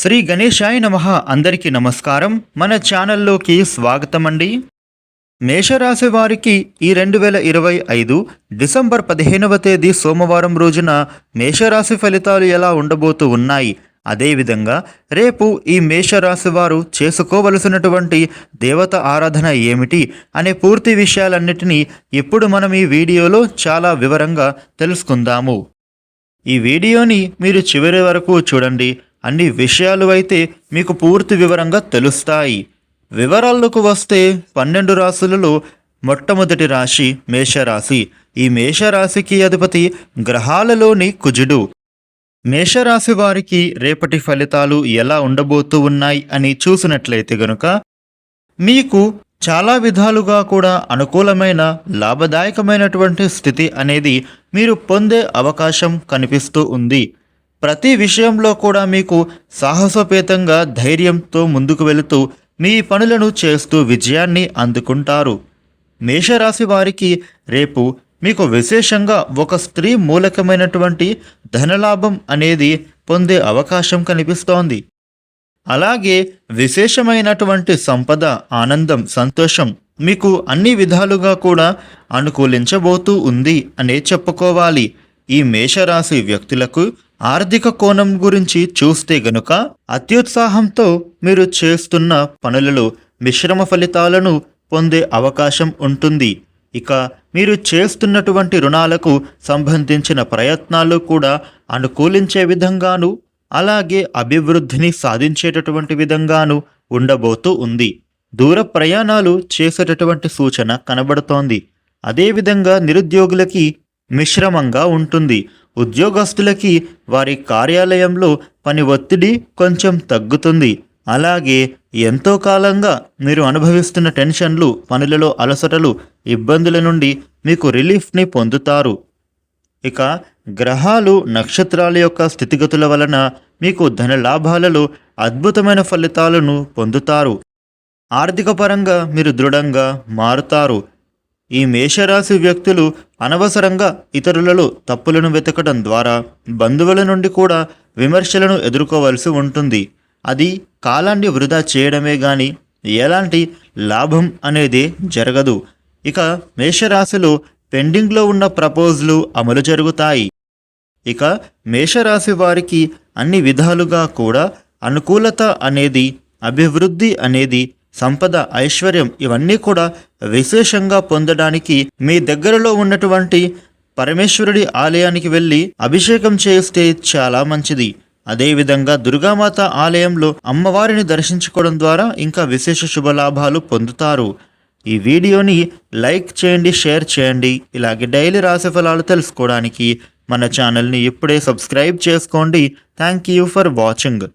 శ్రీ గణేశాయ నమ అందరికీ నమస్కారం. మన ఛానల్లోకి స్వాగతం అండి మేషరాశి వారికి ఈ రెండు వేల ఇరవై ఐదు డిసెంబర్ పదిహేనవ తేదీ సోమవారం రోజున మేషరాశి ఫలితాలు ఎలా ఉండబోతూ ఉన్నాయి? అదేవిధంగా రేపు ఈ మేషరాశి వారు చేసుకోవలసినటువంటి దేవత ఆరాధన ఏమిటి అనే పూర్తి విషయాలన్నిటినీ ఇప్పుడు మనం ఈ వీడియోలో చాలా వివరంగా తెలుసుకుందాము. ఈ వీడియోని మీరు చివరి వరకు చూడండి. అన్ని విషయాలు అయితే మీకు పూర్తి వివరంగా తెలుస్తాయి. వివరాలకు వస్తే పన్నెండు రాశులలో మొట్టమొదటి రాశి మేషరాశి. ఈ మేషరాశికి అధిపతి గ్రహాలలోని కుజుడు. మేషరాశి వారికి రేపటి ఫలితాలు ఎలా ఉండబోతూ ఉన్నాయి అని చూసినట్లయితే గనుక మీకు చాలా విధాలుగా కూడా అనుకూలమైన లాభదాయకమైనటువంటి స్థితి అనేది మీరు పొందే అవకాశం కనిపిస్తూ ఉంది. ప్రతి విషయంలో కూడా మీకు సాహసోపేతంగా ధైర్యంతో ముందుకు వెళుతూ మీ పనులను చేస్తూ విజయాన్ని అందుకుంటారు. మేషరాశి వారికి రేపు మీకు విశేషంగా ఒక స్త్రీ మూలకమైనటువంటి ధనలాభం అనేది పొందే అవకాశం కనిపిస్తోంది. అలాగే విశేషమైనటువంటి సంపద ఆనందం సంతోషం మీకు అన్ని విధాలుగా కూడా అనుకూలించబోతూ ఉంది అనే చెప్పుకోవాలి. ఈ మేషరాశి వ్యక్తులకు ఆర్థిక కోణం గురించి చూస్తే గనుక అత్యుత్సాహంతో మీరు చేస్తున్న పనులలో మిశ్రమ ఫలితాలను పొందే అవకాశం ఉంటుంది. ఇక మీరు చేస్తున్నటువంటి రుణాలకు సంబంధించిన ప్రయత్నాలు కూడా అనుకూలించే విధంగాను అలాగే అభివృద్ధిని సాధించేటటువంటి విధంగాను ఉండబోతూ ఉంది. దూర ప్రయాణాలు చేసేటటువంటి సూచన కనబడుతోంది. అదేవిధంగా నిరుద్యోగులకి మిశ్రమంగా ఉంటుంది. ఉద్యోగస్తులకి వారి కార్యాలయంలో పని ఒత్తిడి కొంచెం తగ్గుతుంది. అలాగే ఎంతో కాలంగా మీరు అనుభవిస్తున్న టెన్షన్లు పనులలో అలసటలు ఇబ్బందుల నుండి మీకు రిలీఫ్ని పొందుతారు. ఇక గ్రహాలు నక్షత్రాల యొక్క స్థితిగతుల వలన మీకు ధన లాభాలలో అద్భుతమైన ఫలితాలను పొందుతారు. ఆర్థిక పరంగా మీరు దృఢంగా మారుతారు. ఈ మేషరాశి వ్యక్తులు అనవసరంగా ఇతరులలో తప్పులను వెతకడం ద్వారా బంధువుల నుండి కూడా విమర్శలను ఎదుర్కోవలసి ఉంటుంది. అది కాలాన్ని వృధా చేయడమే గాని ఎలాంటి లాభం అనేది జరగదు. ఇక మేషరాశిలో పెండింగ్లో ఉన్న ప్రపోజలు అమలు జరుగుతాయి. ఇక మేషరాశి వారికి అన్ని విధాలుగా కూడా అనుకూలత అనేది అభివృద్ధి అనేది సంపద ఐశ్వర్యం ఇవన్నీ కూడా విశేషంగా పొందడానికి మీ దగ్గరలో ఉన్నటువంటి పరమేశ్వరుడి ఆలయానికి వెళ్ళి అభిషేకం చేస్తే చాలా మంచిది. అదేవిధంగా దుర్గామాత ఆలయంలో అమ్మవారిని దర్శించుకోవడం ద్వారా ఇంకా విశేష శుభలాభాలు పొందుతారు. ఈ వీడియోని లైక్ చేయండి షేర్ చేయండి. ఇలాగే డైలీ రాశి ఫలాలు తెలుసుకోవడానికి మన ఛానల్ని ఇప్పుడే సబ్స్క్రైబ్ చేసుకోండి. Thank you for watching.